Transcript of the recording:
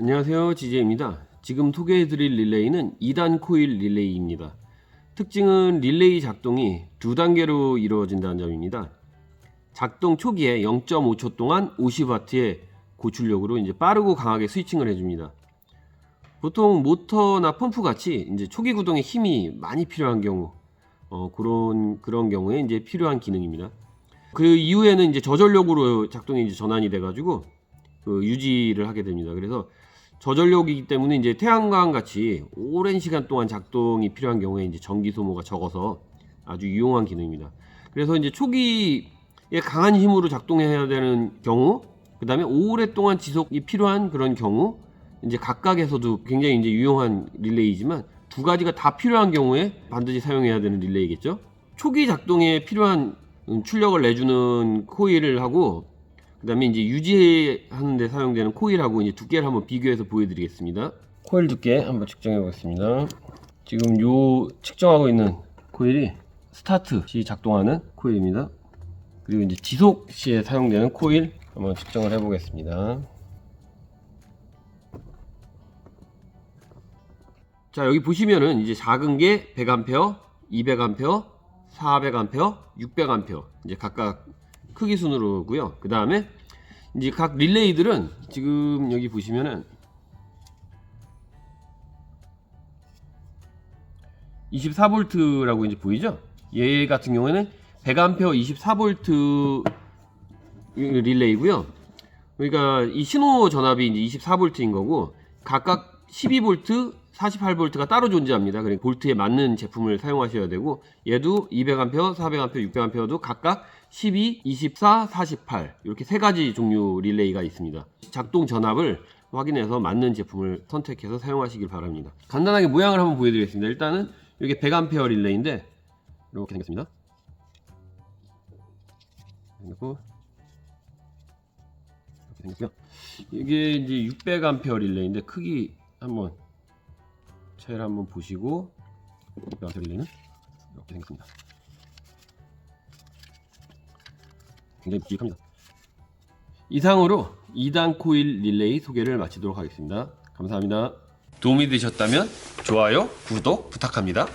안녕하세요. 지제입니다. 지금 소개해드릴 릴레이는 2단 코일 릴레이입니다. 특징은 릴레이 작동이 두 단계로 이루어진다는 점입니다. 작동 초기에 0.5초 동안 50W의 고출력으로 이제 빠르고 강하게 스위칭을 해줍니다. 보통 모터나 펌프 같이 이제 초기 구동에 힘이 많이 필요한 경우 어, 그런 그런 경우에 이제 필요한 기능입니다. 그 이후에는 이제 저전력으로 작동이 이제 전환이 돼가지고 그 유지를 하게 됩니다. 그래서 저전력이기 때문에 이제 태양광 같이 오랜 시간 동안 작동이 필요한 경우에 이제 전기 소모가 적어서 아주 유용한 기능입니다. 그래서 이제 초기에 강한 힘으로 작동해야 되는 경우, 그 다음에 오랫동안 지속이 필요한 그런 경우, 이제 각각에서도 굉장히 이제 유용한 릴레이지만 두 가지가 다 필요한 경우에 반드시 사용해야 되는 릴레이겠죠. 초기 작동에 필요한 음, 출력을 내주는 코일을 하고 그다음에 이제 유지하는 데 사용되는 코일하고 이제 두께를 한번 비교해서 보여드리겠습니다. 코일 두께 한번 측정해 보겠습니다. 지금 요 측정하고 있는 코일이 스타트 시 작동하는 코일입니다. 그리고 이제 지속 시에 사용되는 코일 한번 측정을 해 보겠습니다. 자 여기 보시면은 이제 작은 게 100A, 200A, 400A, 600A 이제 각각 크기 순으로고요. 그 다음에 이제 각 릴레이들은 지금 여기 보시면은 24V라고 이제 보이죠? 얘 같은 경우에는 100A 24V 릴레이고요. 그러니까 이 신호 전압이 이제 24V인 거고 각각 12V, 48V가 따로 존재합니다. 그러니까 볼트에 맞는 제품을 사용하셔야 되고 얘도 200A, 400A, 600A도 각각 12, 24, 48 이렇게 세 가지 종류 릴레이가 있습니다. 작동 전압을 확인해서 맞는 제품을 선택해서 사용하시길 바랍니다. 간단하게 모양을 한번 보여드리겠습니다. 일단은 이게 100A 릴레이인데 이렇게 생겼습니다. 그리고 이렇게 생겼고요. 이게 이제 600A 릴레이인데 크기 한번 차이를 한번 보시고 600A 릴레이는 이렇게 생겼습니다. 굉장히 묵직합니다. 이상으로 2단 코일 릴레이 소개를 마치도록 하겠습니다. 감사합니다. 도움이 되셨다면 좋아요, 구독 부탁합니다.